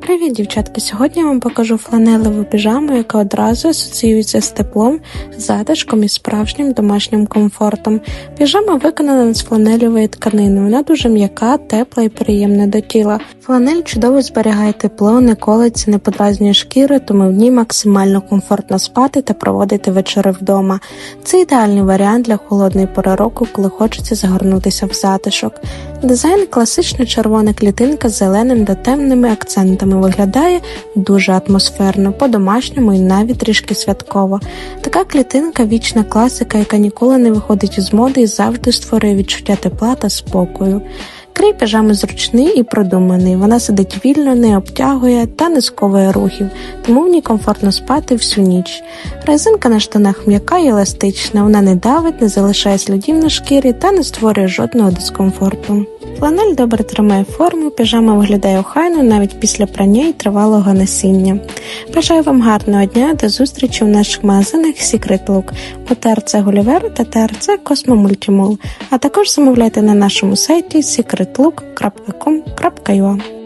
Привіт, дівчатки! Сьогодні я вам покажу фланелеву піжаму, яка одразу асоціюється з теплом, затишком і справжнім домашнім комфортом. Піжама виконана з фланелевої тканини. Вона дуже м'яка, тепла і приємна до тіла. Фланель чудово зберігає тепло, не колиться, не подразнює шкіри, тому в ній максимально комфортно спати та проводити вечори вдома. Це ідеальний варіант для холодної пори року, коли хочеться загорнутися в затишок. Дизайн класична червона клітинка з зеленим та темними акцентами виглядає дуже атмосферно, по-домашньому і навіть трішки святково. Така клітинка вічна класика, яка ніколи не виходить із моди і завжди створює відчуття тепла та спокою. Крій піжами зручний і продуманий. Вона сидить вільно, не обтягує та не сковує рухів, тому в ній комфортно спати всю ніч. Резинка на штанах м'яка і еластична, вона не давить, не залишає слідів на шкірі та не створює жодного дискомфорту. Фланель добре тримає форму, піжама виглядає охайно навіть після прання і тривалого насіння. Бажаю вам гарного дня до зустрічі в наших магазинах Secret Look. У ТРЦ Гулівер та ТРЦ Космо Мультимол, а також замовляйте на нашому сайті secretlook.com.ua